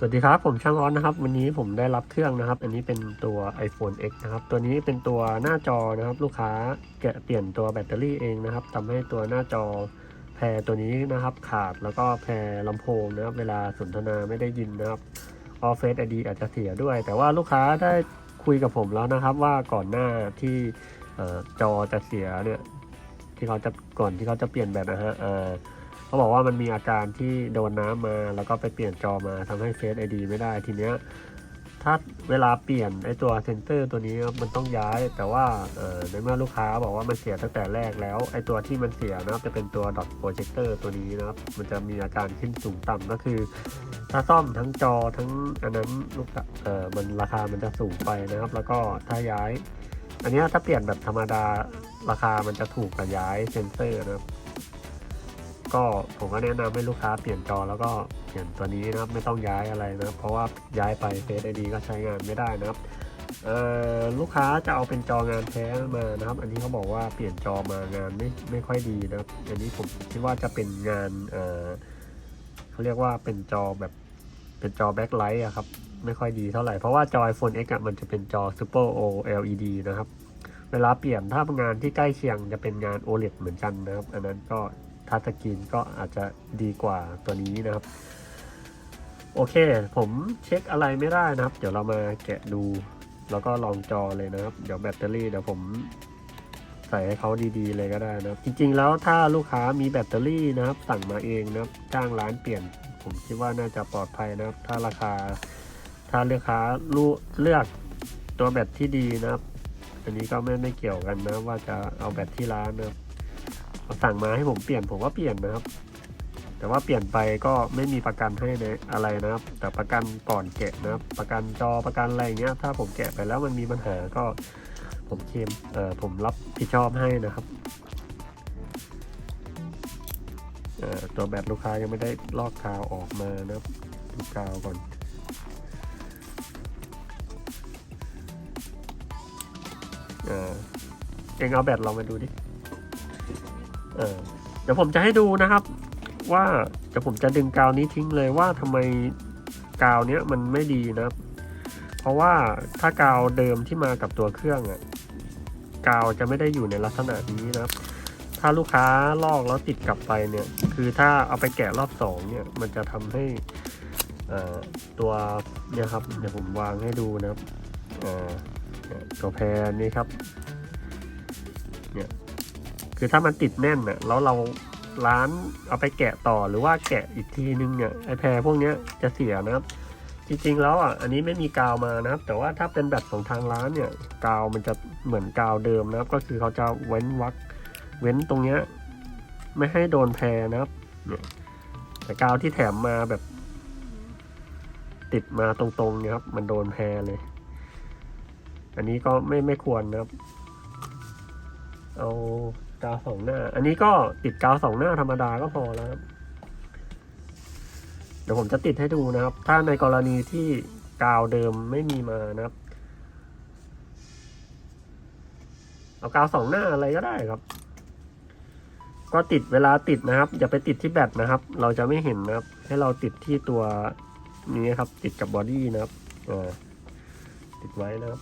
สวัสดีครับ ผมช่างออนนะครับ วันนี้ผมได้รับเครื่องนะครับ อันนี้เป็นตัว iPhone X นะครับ ตัวนี้เป็นตัวหน้าจอนะครับ ลูกค้าแกะเปลี่ยนตัวแบตเตอรี่เองนะครับทำให้ตัวหน้าจอแพรตัวนี้นะครับ ขาดแล้วก็แพรลำโพงนะครับ เวลาสนทนาไม่ได้ยินนะครับออฟเฟซไอดีอาจจะเสียด้วย แต่ว่าลูกค้าได้คุยกับผมแล้วนะครับ ว่าก่อนหน้าที่อจอจะเสียเนี่ยที่เขาจะก่อนที่เขาจะเปลี่ยนแบตนะฮะ เขาบอกว่ามันมีอาการที่โดนน้ำมา แล้วก็ไปเปลี่ยนจอมาทำให้เฟซไอดีไม่ได้ทีเนี้ยถ้าเวลาเปลี่ยนไอตัวเซนเตอร์ตัวนี้มันต้องย้าย แต่ว่าในเมื่อลูกค้าบอกว่ามันเสียตั้งแต่แรกแล้วไอตัวที่มันเสียนะครับจะเป็นตัวดอทโปรเจคเตอร์ตัวนี้นะครับมันจะมีอาการขึ้นสูงต่ำก็คือ ถ้าซ่อมทั้งจอทั้งอันนั้นลูกค้าเออมันราคามันจะสูงไปนะครับ แล้วก็ถ้าย้าย อันนี้ถ้าเปลี่ยนแบบธรรมดาราคามันจะถูกกว่าย้ายเซนเซอร์นะครับ ก็ผมก็แนะนำให้ลูกค้าเปลี่ยนจอแล้วก็เปลี่ยนตัวนี้นะครับไม่ต้องย้ายอะไรนะเพราะว่าย้ายไปเฟซไอดีก็ใช้งานไม่ได้นะครับลูกค้าจะเอาเป็นจองานแท้มานะครับ อันนี้เขาบอกว่าเปลี่ยนจอมางานไม่ไม่ค่อยดีนะครับ อันนี้ผมคิดว่าจะเป็นงานเเขาเรียกว่าเป็นจอแบบเป็นจอแบ็คไลท์อะครับ ไม่ค่อยดีเท่าไหร่ เพราะว่าจอ iPhone X อะมันจะเป็นจอ Super OLED นะครับ เวลาเปลี่ยนถ้างานที่ใกล้เคียงจะเป็นงาน OLED เหมือนกันนะครับ อันนั้นก็ ทัชสกรีนก็อาจจะดีกว่าตัวนี้นะครับ โอเค ผมเช็คอะไรไม่ได้นะครับ เดี๋ยวเรามาแกะดู แล้วก็ลองจอเลยนะครับ เดี๋ยวแบตเตอรี่เดี๋ยวผมใส่ให้เขาดีๆ เลยก็ได้นะครับ จริง ๆ แล้วถ้าลูกค้ามีแบตเตอรี่นะครับ สั่งมาเองนะครับจ้างร้านเปลี่ยน ผมคิดว่าน่าจะปลอดภัยนะครับ ถ้าราคา ถ้าลูกค้าเลือกตัวแบตที่ดีนะครับ อันนี้ก็ไม่ไม่เกี่ยวกันนะว่าจะเอาแบตที่ร้านนะครับ สั่งมาให้ผมเปลี่ยนผมก็เปลี่ยนนะครับ แต่ว่าเปลี่ยนไปก็ไม่มีประกันให้ในอะไรนะครับ แต่ประกันก่อนแกะนะครับ ประกันจอประกันอะไรเงี้ย ถ้าผมแกะไปแล้วมันมีปัญหาก็ผมเคลมเอ่อผมรับผิดชอบให้นะครับเออตัวแบตลูกค้ายังไม่ได้ลอกกาวออกมานะครับดูกาวก่อนเออเองเอาแบตเรามาดูดิ เออเดี๋ยวผมจะให้ดูนะครับ ว่าเดี๋ยวผมจะดึงกาวนี้ทิ้งเลยว่าทำไมกาวเนี้ยมันไม่ดีนะครับ เพราะว่าถ้ากาวเดิมที่มากับตัวเครื่องอะกาวจะไม่ได้อยู่ในลักษณะนี้นะครับ ถ้าลูกค้าลอกแล้วติดกลับไปเนี่ย คือถ้าเอาไปแกะรอบสองเนี่ย มันจะทำให้ตัวเนี่ยครับ เดี๋ยวผมวางให้ดูนะครับเอ่อเนี่ยตัวแพรนี้ครับ เนี่ย คือถ้ามันติดแน่นน่ะแล้วเราร้านเอาไปแกะต่อหรือว่าแกะอีกทีนึงเนี่ยไอแพรพวกเนี้ยจะเสียนะครับ จริงๆแล้วอะอันนี้ไม่มีกาวมานะครับ แต่ว่าถ้าเป็นแบบของทางร้านเนี่ยกาวมันจะเหมือนกาวเดิมนะครับ ก็คือเขาจะเว้นวักเว้นตรงเนี้ยไม่ให้โดนแพรนะครับเนี่ยแต่กาวที่แถมมาแบบ ติดมาตรงๆเนี่ยครับ มันโดนแพรเลย อันนี้ก็ไม่ไม่ควรนะครับ เอา กาวสองหน้า อันนี้ก็ติดกาวสองหน้าธรรมดาก็พอแล้วครับเดี๋ยวผมจะติดให้ดูนะครับ ถ้าในกรณีที่กาวเดิมไม่มีมานะครับ เอากาวสองหน้าอะไรก็ได้ครับ ก็ติดเวลาติดนะครับ อย่าไปติดที่แบตนะครับ เราจะไม่เห็นนะครับ ให้เราติดที่ตัวนี้ครับ ติดกับบอดี้นะครับอ่าติดไว้นะครับ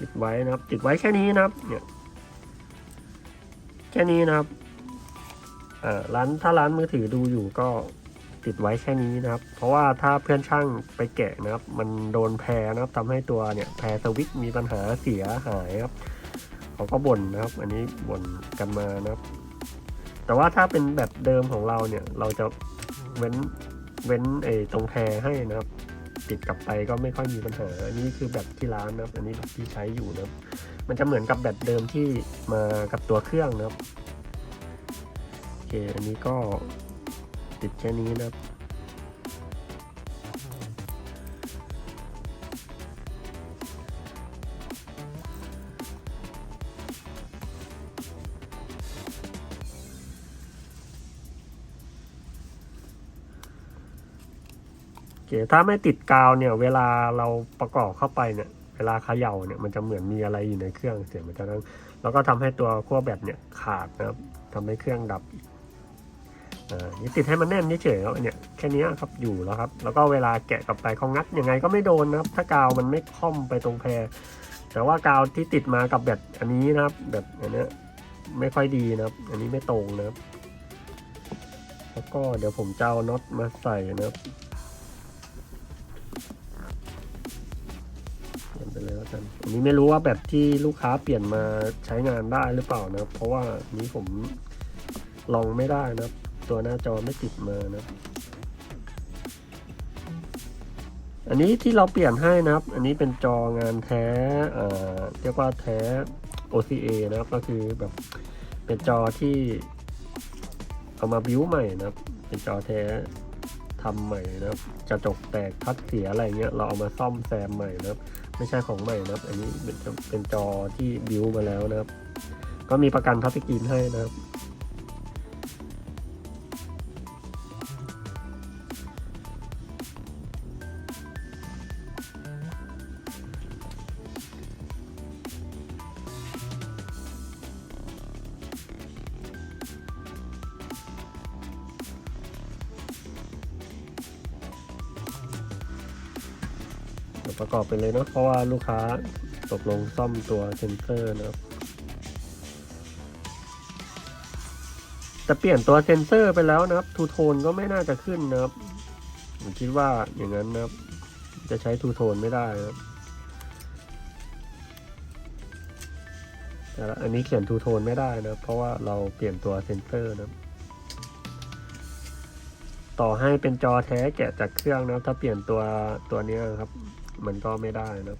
ติดไว้นะครับ ติดไว้แค่นี้นะครับเนี่ยแค่นี้นะครับเอ่อร้านถ้าร้านมือถือดูอยู่ก็ติดไว้แค่นี้นะครับ เพราะว่าถ้าเพื่อนช่างไปแกะนะครับ มันโดนแพรนะครับทำให้ตัวเนี่ยแพรสวิตช์มีปัญหาเสียหายครับเขาก็บ่นนะครับ อันนี้บ่นกันมานะครับ แต่ว่าถ้าเป็นแบบเดิมของเราเนี่ย เราจะเว้นเว้นไอ้ตรงแพรให้นะครับ ติดกลับไปก็ไม่ค่อยมีปัญหาอันนี้คือแบตที่ร้านนะครับ อันนี้แบบที่ใช้อยู่นะครับ มันจะเหมือนกับแบตเดิมที่มากับตัวเครื่องนะครับโอเคอันนี้ก็ติดแค่นี้นะครับ ถ้าไม่ติดกาวเนี่ย เวลาเราประกอบเข้าไปเนี่ย เวลาเขย่าเนี่ยมันจะเหมือนมีอะไรอยู่ในเครื่องเสียงมันจะดังแล้วก็ทำให้ตัวขั้วแบตเนี่ยขาดนะครับทำให้เครื่องดับอ่านี่ติดให้มันแน่นเฉยๆครับเนี่ยแค่นี้ครับอยู่แล้วครับ แล้วก็เวลาแกะกลับไปเขางัดยังไงก็ไม่โดนนะครับ ถ้ากาวมันไม่ค่อมไปตรงแพรแต่ว่ากาวที่ติดมากับแบตอันนี้นะครับแบตอันนี้ไม่ค่อยดีนะครับ อันนี้ไม่ตรงนะครับ แล้วก็เดี๋ยวผมจะเอาน็อตมาใส่นะครับ กันอันนี้ไม่รู้ว่าแบบที่ลูกค้าเปลี่ยนมาใช้งานได้หรือเปล่านะเพราะว่านี้ผมลองไม่ได้นะตัวหน้าจอไม่ติดมานะอันนี้ที่เราเปลี่ยนให้นะครับ อันนี้เป็นจองานแท้เอ่อเรียกว่าแท้ OCA นะครับ ก็คือแบบเป็นจอที่เอามาบิวใหม่นะครับ เป็นจอแท้ ทำใหม่นะครับกระจกแตกทัดเสียอะไรเงี้ยเราเอามาซ่อมแซมใหม่นะครับไม่ใช่ของใหม่นะครับ อันนี้เป็นจอที่บิวมาแล้วนะครับ ก็มีประกันทับสกรีนให้นะครับ ไปเลยเนาะเพราะว่าลูกค้าตกลงซ่อมตัวเซนเซอร์นะครับแต่เปลี่ยนตัวเซนเซอร์ไปแล้วนะครับทูโทนก็ไม่น่าจะขึ้นนะครับผมคิดว่าอย่างนั้นนะครับ จะใช้ทูโทนไม่ได้นะครับแต่อันนี้เขียนทูโทนไม่ได้นะ เพราะว่าเราเปลี่ยนตัวเซนเซอร์นะต่อให้เป็นจอแท้แกะจากเครื่องนะถ้าเปลี่ยนตัวตัวนี้ครับ มันก็ไม่ได้นะ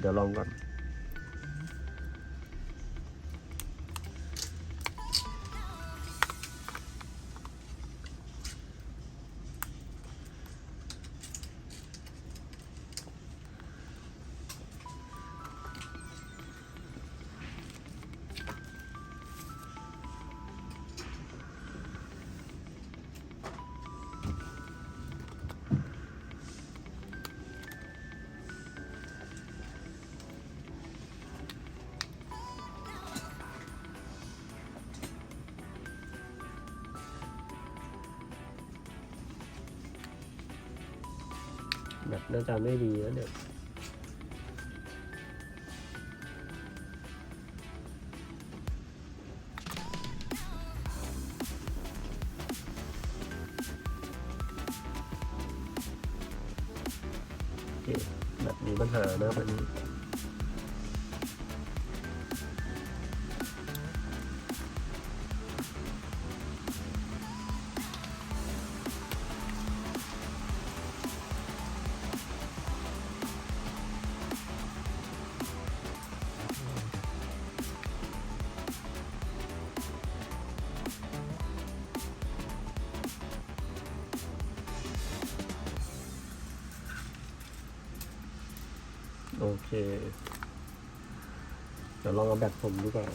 เดี๋ยวลองก่อน น่าจะไม่ดีแล้วเนี่ยว เค เดี๋ยวลองเอาแบตผมดูก่อน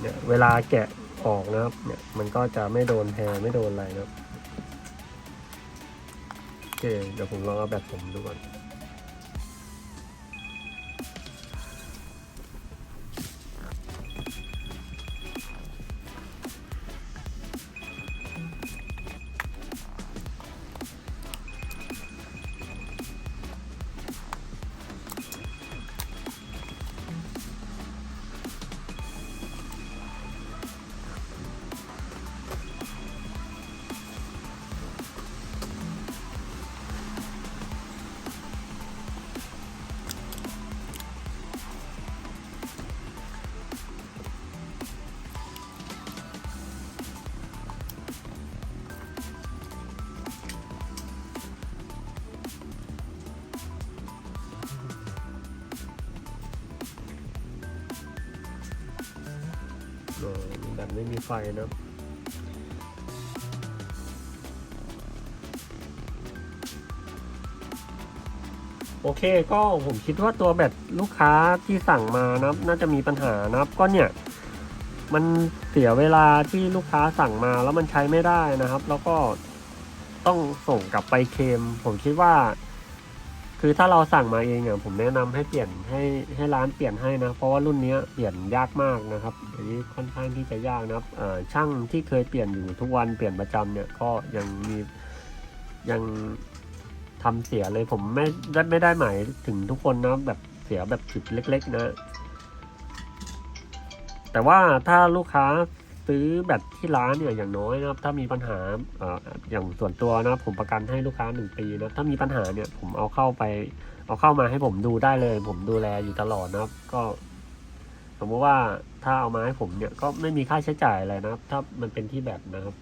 เนี่ยเวลาแกะออกนะครับเนี่ยมันก็จะไม่โดนแพรไม่โดนอะไรนะครับโอเคเดี๋ยวผมลองเอาแบตผมดูก่อน ไม่มีไฟนะโอเคก็ผมคิดว่าตัวแบตลูกค้าที่สั่งมานะน่าจะมีปัญหานับก็เนี่ย มันเสียเวลาที่ลูกค้าสั่งมาแล้วมันใช้ไม่ได้นะครับ แล้วก็ต้องส่งกลับไปเคม ผมคิดว่า คือถ้าเราสั่งมาเองอะผมแนะนำให้เปลี่ยนให้ให้ร้านเปลี่ยนให้นะ เพราะว่ารุ่นนี้เปลี่ยนยากมากนะครับอันนี้ค่อนข้างที่จะยากนะครับช่างที่เคยเปลี่ยนอยู่ทุกวันเปลี่ยนประจำเนี่ยก็ยังมียังทำเสียเลยผมไม่ได้ไม่ได้หมายถึงทุกคนนะแบบเสียแบบจุดเล็ก ๆ นะ แต่ว่าถ้าลูกค้า ซื้อแบตที่ร้านเนี่ยอย่างน้อยนะครับ ถ้ามีปัญหาออย่างส่วนตัวนะครับผมประกันให้ลูกค้าหนึ่งปีนะถ้ามีปัญหาเนี่ยผมเอาเข้าไป เอาเข้ามาให้ผมดูได้เลย ผมดูแลอยู่ตลอดนะครับ ก็ สมมติว่าถ้าเอามาให้ผมเนี่ยก็ไม่มีค่าใช้จ่ายอะไรนะครับ ถ้ามันเป็นที่แบตนะครับ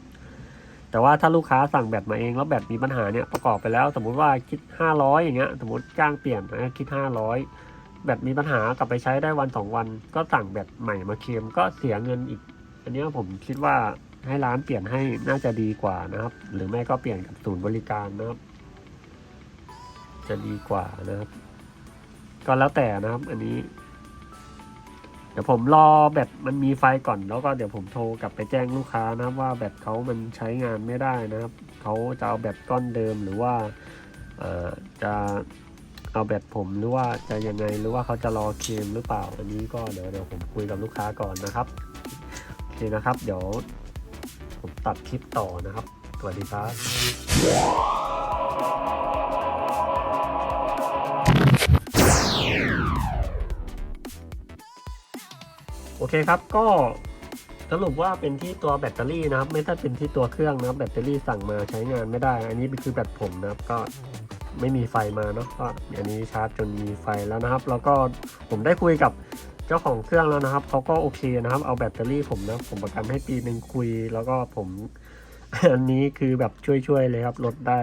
แต่ว่าถ้าลูกค้าสั่งแบตมาเองแล้วแบตมีปัญหาเนี่ยประกอบไปแล้ว สมมุติว่าคิดห้าร้อยอย่างเงี้ย สมมติจ้างเปลี่ยนนะคิดห้าร้อยแบตมีปัญหากลับไปใช้ได้วันสองวัน ก็สั่งแบตใหม่มาเคลมก็เสียเงินอีก อันนี้ผมคิดว่าให้ร้านเปลี่ยนให้น่าจะดีกว่านะครับ หรือไม่ก็เปลี่ยนกับศูนย์บริการนะครับ จะดีกว่านะครับ ก็แล้วแต่นะครับ อันนี้ เดี๋ยวผมรอแบตมันมีไฟก่อนแล้วก็เดี๋ยวผมโทรกลับไปแจ้งลูกค้านะครับว่าแบตเขามันใช้งานไม่ได้นะครับเขาจะเอาแบตก้อนเดิมหรือว่าเอ่อจะเอาแบตผมหรือว่าจะยังไงหรือว่าเขาจะรอเคลมหรือเปล่า อันนี้ก็เดี๋ยวเดี๋ยวผมคุยกับลูกค้าก่อนนะครับ เคนะครับ เดี๋ยวผมตัดคลิปต่อนะครับ สวัสดีครับโอเคครับก็สรุปว่าเป็นที่ตัวแบตเตอรี่นะครับ ไม่ใช่เป็นที่ตัวเครื่องนะครับแบตเตอรี่สั่งมาใช้งานไม่ได้ อันนี้คือแบตผมนะครับก็ไม่มีไฟมาเนาะก็อันนี้ชาร์จจนมีไฟแล้วนะครับ แล้วก็ผมได้คุยกับ เจ้าของเครื่องแล้วนะครับเขาก็โอเคนะครับ เอาแบตเตอรี่ผมนะผมประกันให้ปีหนึ่งคุย แล้วก็ผมอันนี้คือแบบช่วยๆเลยครับลดได้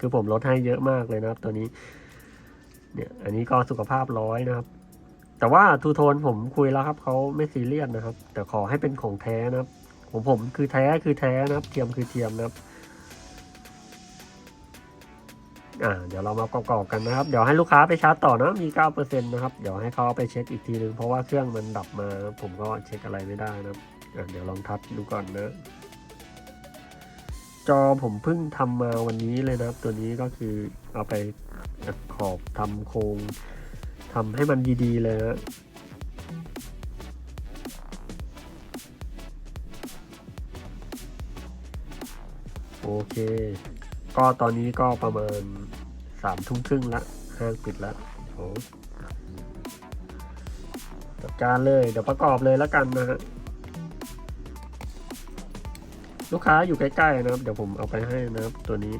คือผมลดให้เยอะมากเลยนะครับ ตัวนี้ เนี่ย อันนี้ก็สุขภาพร้อยนะครับ แต่ว่าทูโทนผมคุยแล้วครับเขาไม่ซีเรียสนะครับ แต่ขอให้เป็นของแท้นะครับ ของผมคือแท้คือแท้นะครับ เทียมคือเทียมนะครับ อ่าเดี๋ยวเรามาประกกันนะครับ เดี๋ยวให้ลูกค้าไปชาร์จต่อนะมีเก้าเปอร์เซ็นต์นะครับ เดี๋ยวให้เขาเอาไปเช็คอีกทีนึง เพราะว่าเครื่องมันดับมา ผมก็เช็คอะไรไม่ได้นะครับอ่าเดี๋ยวลองทัดดูก่อนนะ จอผมเพิ่งทำมาวันนี้เลยนะครับ ตัวนี้ก็คือเอาไปขอบทำโครงทำให้มันดีๆเลยนะโอเค ก็ตอนนี้ก็ประมาณสามทุ่มครึ่งละห้างปิดละโอ้จัดการเลย เดี๋ยวประกอบเลยแล้วกันนะฮะลูกค้าอยู่ใกล้ๆนะครับ เดี๋ยวผมเอาไปให้นะครับตัวนี้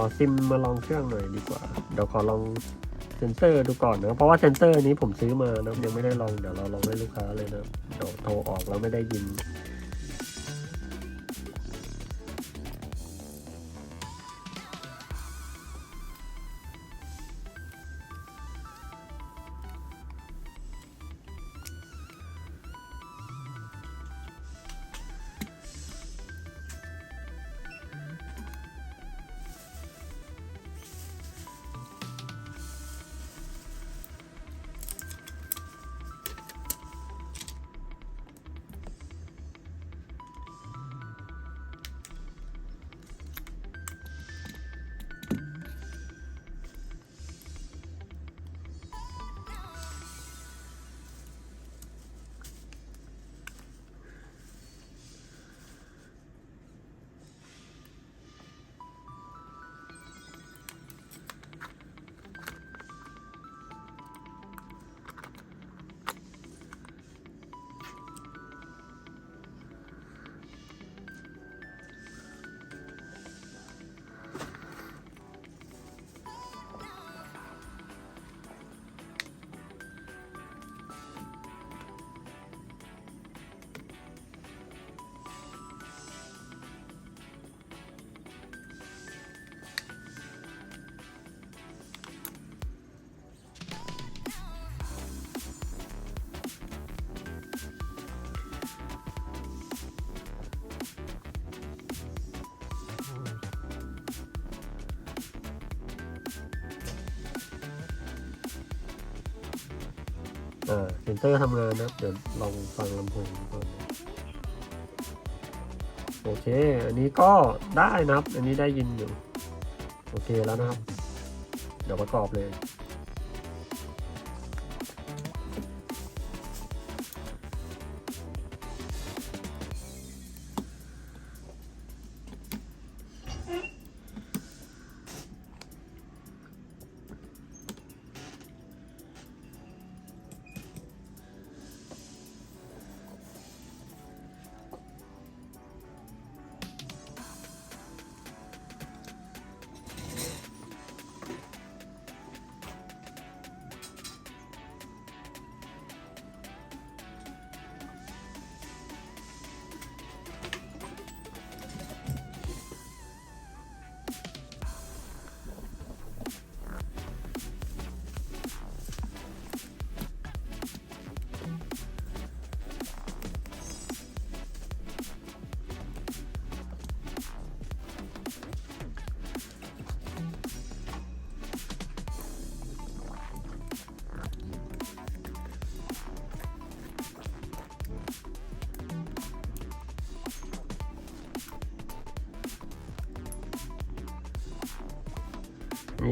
อซิมมาลองเครื่องหน่อยดีกว่า เดี๋ยวขอลองเซนเซอร์ดูก่อนนะเพราะว่าเซนเซอร์นี้ผมซื้อมานะยังไม่ได้ลองเดี๋ยวเราลองให้ลูกค้าเลยนะเดี๋ยวโทรออกแล้วไม่ได้ยิน อ่าเซนเซอร์ทำงานนะเดี๋ยวลองฟังลำโพงก่อนโอเค อันนี้ก็ได้นะครับ อันนี้ได้ยินอยู่ โอเคแล้วนะครับ เดี๋ยวประกอบเลย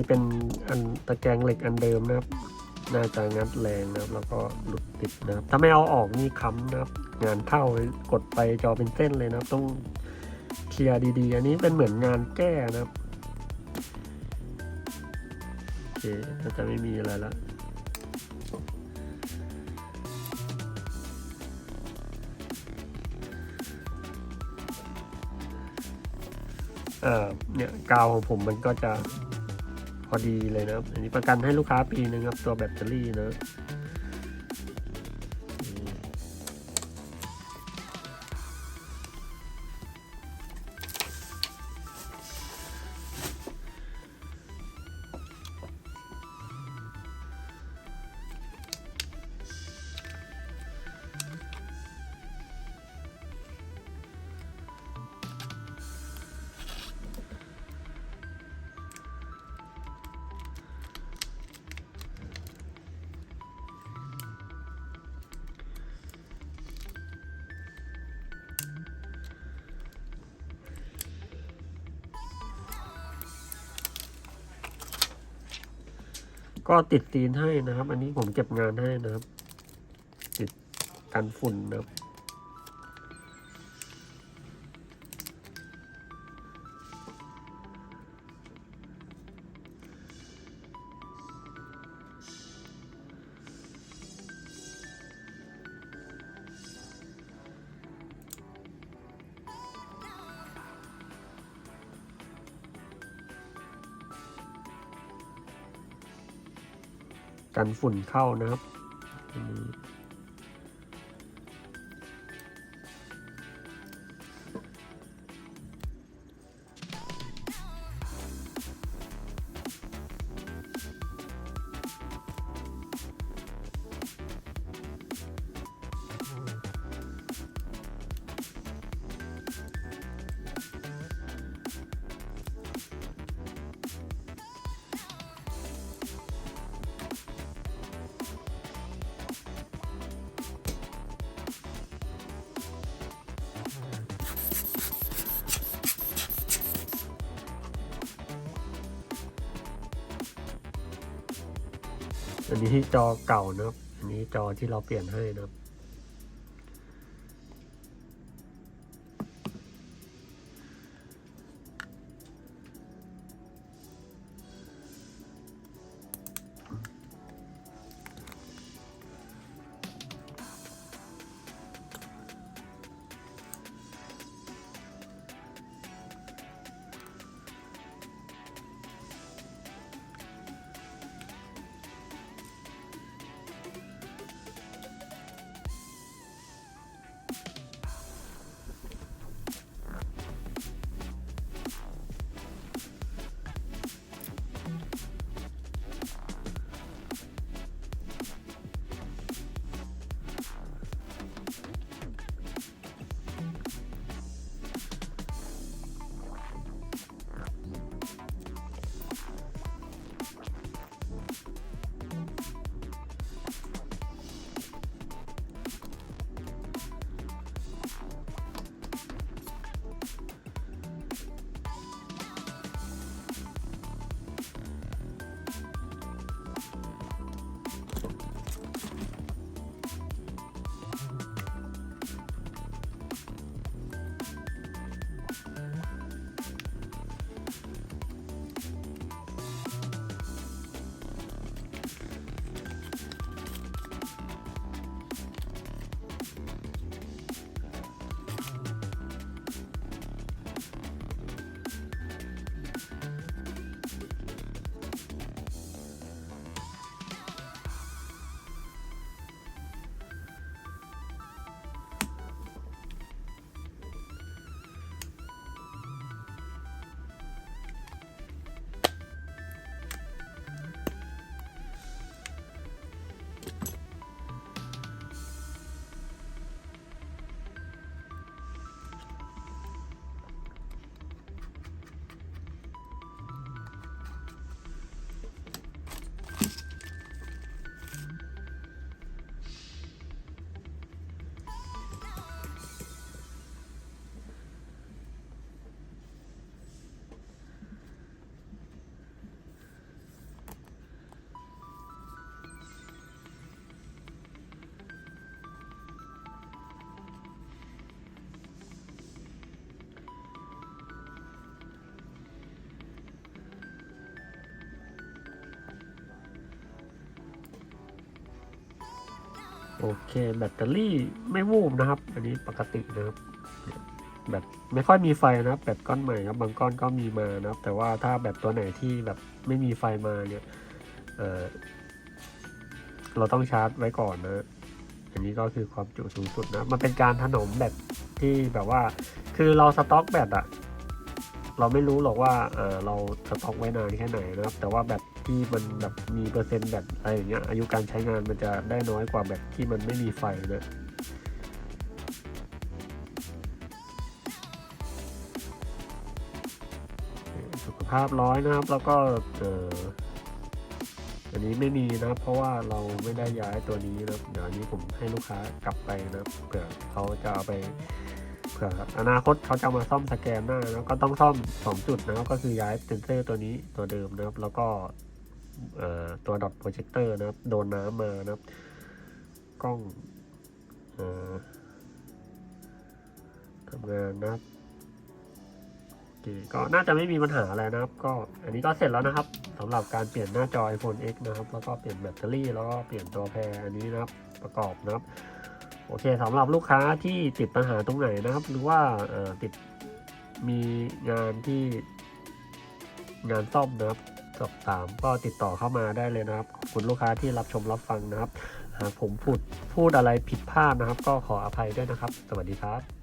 เป็นอันตะแกรงเหล็กอันเดิมนะครับ น่าจะงัดแรงนะครับ แล้วก็หลุดติดนะครับ ถ้าไม่เอาออกนี่ค้ำนะครับ งานเข้ากดไปจอเป็นเส้นเลยนะครับ ต้องเคลียร์ดีๆ อันนี้เป็นเหมือนงานแก้นะครับโอเคน่าจะไม่มีอะไรละเออเนี่ยกาวของผมมันก็จะ พอดีเลยนะครับ อันนี้ประกันให้ลูกค้าปีหนึงครับ ตัวแบตเตอรี่นะ ก็ติดตีนให้นะครับ อันนี้ผมเก็บงานให้นะครับ ติดกันฝุ่นนะครับ กันฝุ่นเข้านะครับ อันนี้จอเก่านะครับ อันนี้จอที่เราเปลี่ยนให้นะครับ อเค แบตเตอรี่ไม่วูบนะครับ อันนี้ปกตินะครับแบตไม่ค่อยมีไฟนะครับแบตก้อนใหม่ครับบางก้อนก็มีมานะครับ แต่ว่าถ้าแบตตัวไหนที่แบบไม่มีไฟมาเนี่ยเออเราต้องชาร์จไว้ก่อนนะ อันนี้ก็คือความจุสูงสุดนะ มันเป็นการถนอมแบตที่แบบว่า คือเราสต็อกแบตอะเราไม่รู้หรอกว่าเออเราสต็อกไว้นานแค่ไหนนะครับ แต่ว่าแบต ที่มันแบบมีเปอร์เซ็นต์แบตอะไรอย่างเงี้ยอายุการใช้งานมันจะได้น้อยกว่าแบตที่มันไม่มีไฟนะสุขภาพร้อยนะครับ แล้วก็เอออันนี้ไม่มีนะเพราะว่าเราไม่ได้ย้ายตัวนี้นะเดี๋ยวอันนี้ผมให้ลูกค้ากลับไปนะเผื่อเขาจะเอาไปเผื่ออนาคตเขาจะมาซ่อมสแกนหน้านะก็ต้องซ่อมสองจุดนะครับก็คือย้ายเซนเซอร์ตัวนี้ตัวเดิมนะครับแล้วก็ ตัวดอทโปรเจคเตอร์นะครับโดนน้ำมานะครับ กล้องอทำงานนะครับโอเคก็น่าจะไม่มีปัญหาอะไรนะครับ ก็อันนี้ก็เสร็จแล้วนะครับสำหรับการเปลี่ยนหน้าจอ iPhone X นะครับ แล้วก็เปลี่ยนแบตเตอรี่แล้วก็เปลี่ยนตัวแพรอันนี้นะครับประกอบนะครับ โอเคสำหรับลูกค้าที่ติดปัญหาตรงไหนนะครับ หรือว่าติดมีงานที่งานซ่อมนะครับ สอบถามก็ติดต่อเข้ามาได้เลยนะครับขอบคุณลูกค้าที่รับชมรับฟังนะครับ หากผมพูดพูดอะไรผิดพลาดนะครับ ก็ขออภัยด้วยนะครับ สวัสดีครับ